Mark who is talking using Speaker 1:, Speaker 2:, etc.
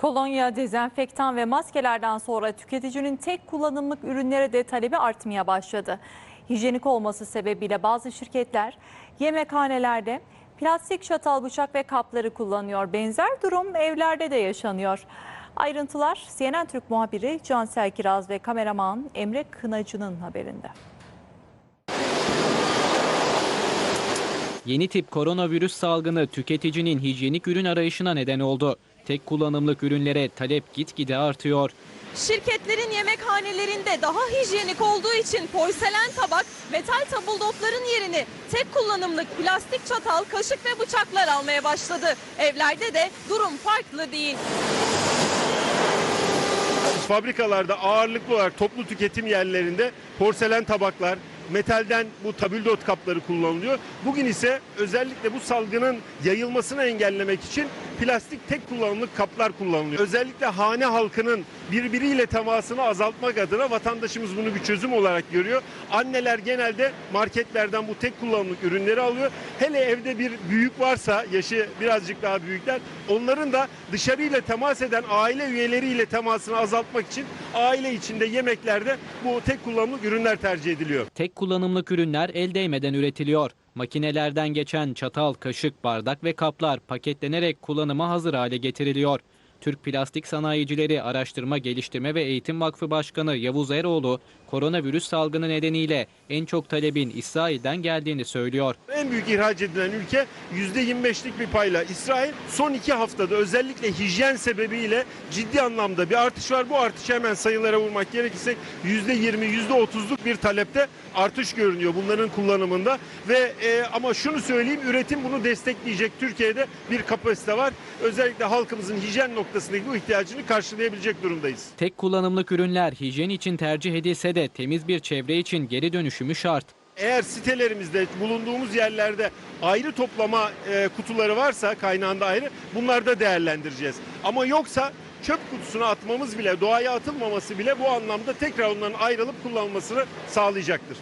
Speaker 1: Kolonya, dezenfektan ve maskelerden sonra tüketicinin tek kullanımlık ürünlere de talebi artmaya başladı. Hijyenik olması sebebiyle bazı şirketler yemekhanelerde plastik çatal, bıçak ve kapları kullanıyor. Benzer durum evlerde de yaşanıyor. Ayrıntılar CNN Türk muhabiri Cansel Kiraz ve kameraman Emre Kınacı'nın haberinde.
Speaker 2: Yeni tip koronavirüs salgını tüketicinin hijyenik ürün arayışına neden oldu. Tek kullanımlık ürünlere talep gitgide artıyor.
Speaker 3: Şirketlerin yemekhanelerinde daha hijyenik olduğu için porselen tabak, metal tabuldotların yerini tek kullanımlık plastik çatal, kaşık ve bıçaklar almaya başladı. Evlerde de durum farklı değil.
Speaker 4: fabrikalarda ağırlıklı olarak toplu tüketim yerlerinde porselen tabaklar, metalden bu tabildot kapları kullanılıyor. Bugün ise özellikle bu salgının yayılmasını engellemek için plastik tek kullanımlık kaplar kullanılıyor. Özellikle hane halkının birbiriyle temasını azaltmak adına vatandaşımız bunu bir çözüm olarak görüyor. Anneler genelde marketlerden bu tek kullanımlık ürünleri alıyor. Hele evde bir büyük varsa yaşı birazcık daha büyükler onların da dışarıyla temas eden aile üyeleriyle temasını azaltmak için aile içinde yemeklerde bu tek kullanımlık ürünler tercih ediliyor.
Speaker 2: Tek kullanımlık ürünler el değmeden üretiliyor. Makinelerden geçen çatal, kaşık, bardak ve kaplar paketlenerek kullanıma hazır hale getiriliyor. Türk Plastik Sanayicileri Araştırma Geliştirme ve Eğitim Vakfı Başkanı Yavuz Eroğlu, koronavirüs salgını nedeniyle en çok talebin İsrail'den geldiğini söylüyor.
Speaker 4: En büyük ihraç edilen ülke %25'lik bir payla İsrail. Son iki haftada özellikle hijyen sebebiyle ciddi anlamda bir artış var. Bu artışı hemen sayılara vurmak gerekirse %20, %30'luk bir talepte artış görünüyor bunların kullanımında. Ve e, ama şunu söyleyeyim üretim bunu destekleyecek Türkiye'de bir kapasite var. Özellikle halkımızın hijyen noktasındaki bu ihtiyacını karşılayabilecek durumdayız.
Speaker 2: Tek kullanımlık ürünler hijyen için tercih edilse de temiz bir çevre için geri dönüşümü şart.
Speaker 4: Eğer sitelerimizde bulunduğumuz yerlerde ayrı toplama e, kutuları varsa kaynağında ayrı bunları da değerlendireceğiz. Ama yoksa çöp kutusuna atmamız bile doğaya atılmaması bile bu anlamda tekrar onların ayrılıp kullanılmasını sağlayacaktır.